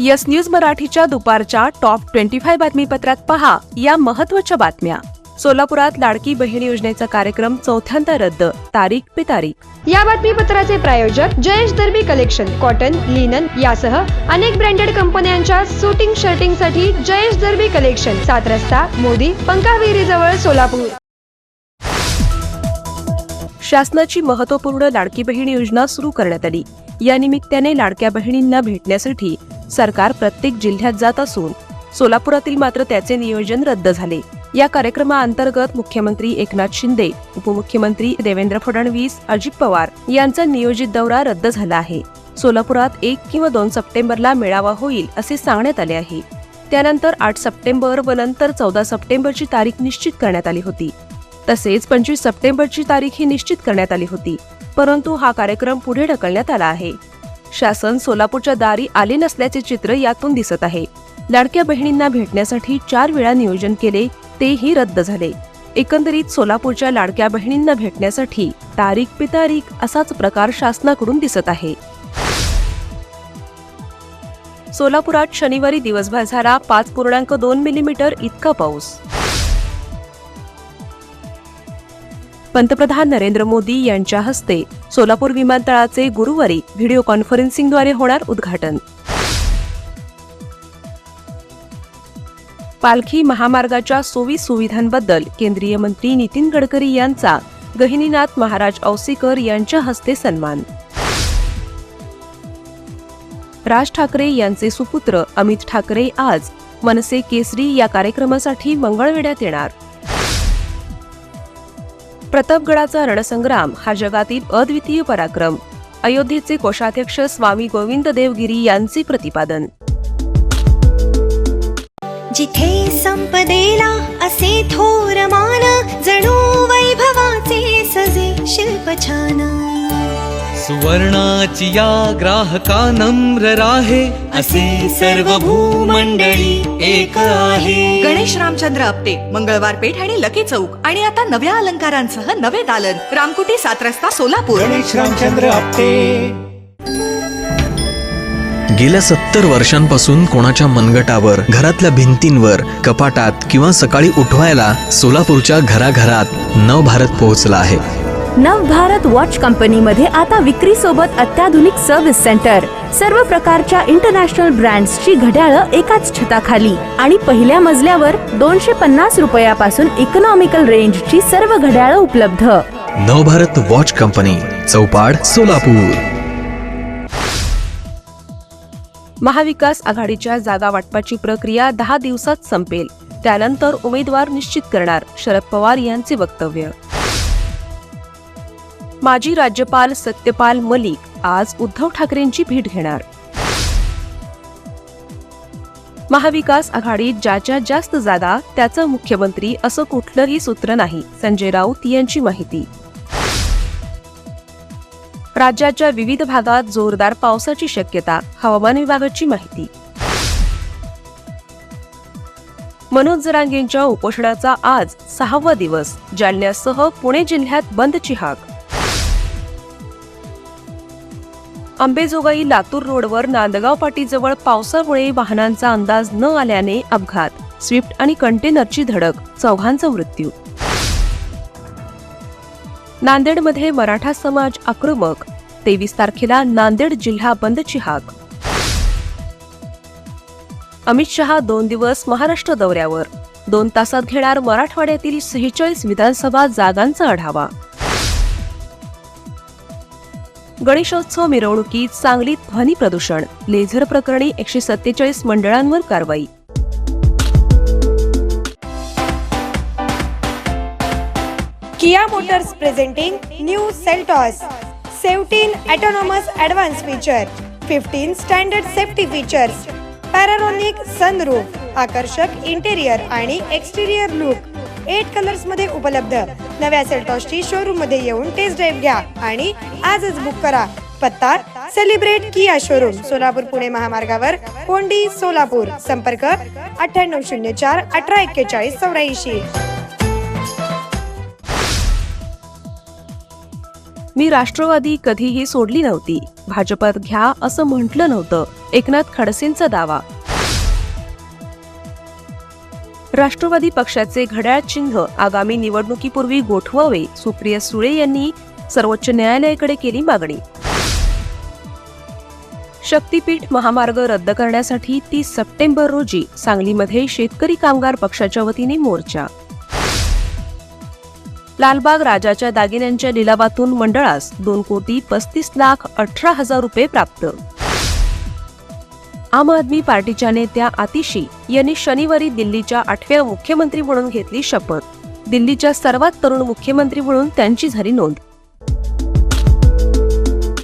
Yes news मराठीच्या दुपारच्या top twenty five बातमीपत्रात पहा या महत्त्वाच्या बातम्या. सोलापुरात लाडकी बहीण योजनेचा कार्यक्रम चौथ्यांदा रद्द तारीख पे तारीख या बातमीपत्राचे प्रायोजक Jayesh Darbi collection cotton linen यासह अनेक ब्रँडेड कंपन्यांच्या सुटिंग शर्टिंगसाठी जयेश दर्बी कलेक्शन सात रस्ता मोदी पंकाविरी जवळ सोलापूर. शासनाची महत्त्वपूर्ण लाडकी बहीण योजना सुरू करण्यात आली. या निमित्ताने लाडक्या बहिणींना भेटण्यासाठी सरकार प्रत्येक जिल्ह्यात जात असून सोलापुरातील मात्र त्याचे नियोजन रद्द झाले. या कार्यक्रमाअंतर्गत मुख्यमंत्री एकनाथ शिंदे उपमुख्यमंत्री देवेंद्र फडणवीस अजित पवार यांचा नियोजित दौरा रद्द झाला आहे. सोलापुरात एक किंवा दोन सप्टेंबरला मेळावा होईल असे सांगण्यात आले आहे. त्यानंतर आठ सप्टेंबर व नंतर चौदा सप्टेंबरची तारीख निश्चित करण्यात आली होती. तसेच पंचवीस सप्टेंबरची तारीख ही निश्चित करण्यात आली होती. परंतु हा कार्यक्रम पुढे ढकलण्यात आला आहे. शासन सोलापूरच्या दारी आले नसल्याचे चित्र यातून दिसत आहे. लाडक्या बहिणींना भेटण्यासाठी चार वेळा नियोजन केले तेही रद्द झाले. एकंदरीत सोलापूरच्या लाडक्या बहिणींना भेटण्यासाठी तारीख पितारीख असाच प्रकार शासनाकडून दिसत आहे. सोलापुरात शनिवारी दिवसभर झाला पाच पूर्णांक दोन मिलीमीटर इतका पाऊस. पंतप्रधान नरेंद्र मोदी यांच्या हस्ते सोलापूर विमानतळाचे गुरुवारी व्हिडिओ कॉन्फरन्सिंगद्वारे होणार उद्घाटन. पालखी महामार्गाच्या सोयी सुविधांबद्दल केंद्रीय मंत्री नितीन गडकरी यांचा गहिनीनाथ महाराज औसेकर यांच्या हस्ते सन्मान. राज ठाकरे यांचे सुपुत्र अमित ठाकरे आज मनसे केसरी या कार्यक्रमासाठी मंगळवेढ्यात येणार. प्रतापगडाचा रणसंग्राम हा जगातील अद्वितीय पराक्रम. अयोध्येचे कोषाध्यक्ष स्वामी गोविंद देवगिरी यांचे प्रतिपादन. जिथे संपदेला असे थोर मान जणू वैभवाचे सजे शिल्प छान. सुवर्णाची या ग्राहका नम्र राहे. असे सर्व भूमंडळी एक आहे. गणेश रामचंद्र आपटे मंगळवार पेठ आणि लकी चौक. आणि आता नव्या अलंकारांसह नवे दालन. रामकुटी सात रस्ता सोलापूर. गणेश रामचंद्र आपटे. गेल्या सत्तर वर्षांपासून कोणाच्या मनगटावर घरातल्या भिंतींवर कपाटात किंवा सकाळी उठवायला सोलापूरच्या घराघरात नवभारत पोहोचला आहे. नवभारत वॉच कंपनीमध्ये आता विक्री सोबत अत्याधुनिक सर्व्हिस सेंटर सर्व प्रकारच्या इंटरनॅशनल ब्रँड्सची घड्याळं एकाच छताखाली. आणि पहिल्या मजल्यावर दोनशे पन्नास रुपयापासून इकॉनॉमिकल रेंजची सर्व घड्याळं उपलब्ध. Navbharat watch company Chaupad Solapur. महाविकास आघाडीच्या जागा वाटपाची प्रक्रिया दहा दिवसात संपेल. त्यानंतर उमेदवार निश्चित करणार शरद पवार यांचे वक्तव्य. माजी राज्यपाल सत्यपाल मलिक आज उद्धव ठाकरेंची भेट घेणार. महाविकास आघाडीत ज्याच्या जास्त जागा त्याचं मुख्यमंत्री असं कुठलंही सूत्र नाही संजय राऊत यांची माहिती. राज्याच्या विविध भागात जोरदार पावसाची शक्यता हवामान विभागाची माहिती. मनोज जरांगेंच्या उपोषणाचा आज सहावा दिवस जालन्यासह पुणे जिल्ह्यात बंदची हाक अंबेजोगाई लातूर रोडवर नांदगाव पाटीजवळ पावसामुळे वाहनांचा अंदाज न आल्याने अपघात. स्विफ्ट आणि कंटेनरची धडक चौघांचा मृत्यू. नांदेडमध्ये मराठा समाज आक्रमक तेवीस तारखेला नांदेड जिल्हा बंदची हाक. अमित शहा दोन दिवस महाराष्ट्र दौऱ्यावर. दोन तासात घेणार मराठवाड्यातील सेहेचाळीस विधानसभा जागांचा आढावा. गणेशोत्सव मिरवणुकीत सांगलीत ध्वनी प्रदूषण. लेझर प्रकरणी एकशे सत्तेचाळीस मंडळांवर कारवाई. Kia Motors presenting new Seltos. Seventeen autonomous advance feature fifteen standard safety features panoramic sunroof आकर्षक इंटेरियर आणि एक्सटेरियर लुक एट कलर्समध्ये उपलब्ध. नव्या सेल्टॉसची शोरूममध्ये येऊन टेस्ट ड्राईव्ह घ्या आणि आजच बुक करा. पत्ता celebrate Kia showroom Solapur Pune महामार्गावर कोंडी सोलापूर. संपर्क अठ्ठ्याण्णव शून्य चार अठरा एक्केचाळीस चौऱ्याऐंशी. मी राष्ट्रवादी कधीही सोडली नव्हती. भाजपात घ्या असं म्हटलं नव्हतं. एकनाथ खडसेंचा दावा. राष्ट्रवादी पक्षाचे घड्याळ चिन्ह आगामी निवडणुकीपूर्वी गोठवावे सुप्रिया सुळे यांनी सर्वोच्च न्यायालयाकडे केली मागणी. शक्तीपीठ महामार्ग रद्द करण्यासाठी तीस सप्टेंबर रोजी सांगलीमध्ये शेतकरी कामगार पक्षाच्या वतीने मोर्चा. लालबाग राजाच्या दागिन्यांच्या लिलावातून मंडळास दोन कोटी पस्तीस लाख अठरा हजार रुपये प्राप्त. आम आदमी पार्टीच्या नेत्या आतिशी यांनी शनिवारी दिल्लीच्या आठव्या मुख्यमंत्री म्हणून घेतली शपथ. दिल्लीच्या सर्वात तरुण मुख्यमंत्री म्हणून त्यांची झाली नोंद.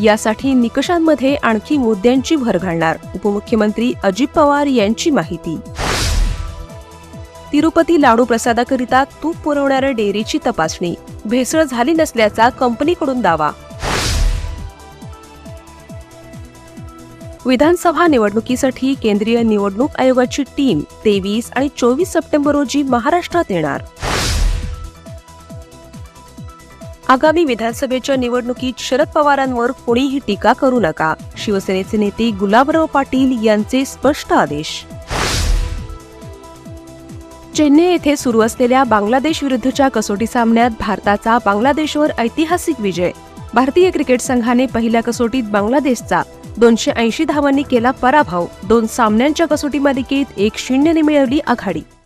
यासाठी निकषांमध्ये आणखी मुद्द्यांची भर घालणार उपमुख्यमंत्री अजित पवार यांची माहिती. तिरुपती लाडू प्रसादाकरिता तूप पुरवणाऱ्या डेअरीची तपासणी भेसळ झाली नसल्याचा कंपनीकडून दावा. विधानसभा निवडणुकीसाठी केंद्रीय निवडणूक आयोगाची टीम तेवीस आणि चोवीस सप्टेंबर रोजी महाराष्ट्रात येणार. आगामी विधानसभेच्या निवडणुकीत शरद पवारांवर कोणीही टीका करू नका. शिवसेनेचे नेते गुलाबराव पाटील यांचे स्पष्ट आदेश. चेन्नई येथे सुरू असलेल्या बांगलादेश विरुद्धच्या कसोटी सामन्यात भारताचा बांगलादेशवर ऐतिहासिक विजय. भारतीय क्रिकेट संघाने पहिल्या कसोटीत बांगलादेशचा दोनशे ऐंशी धावांनी केला पराभव. दोन सामन्यांच्या कसोटी मालिकेत एक शून्यने मिळवली आघाडी.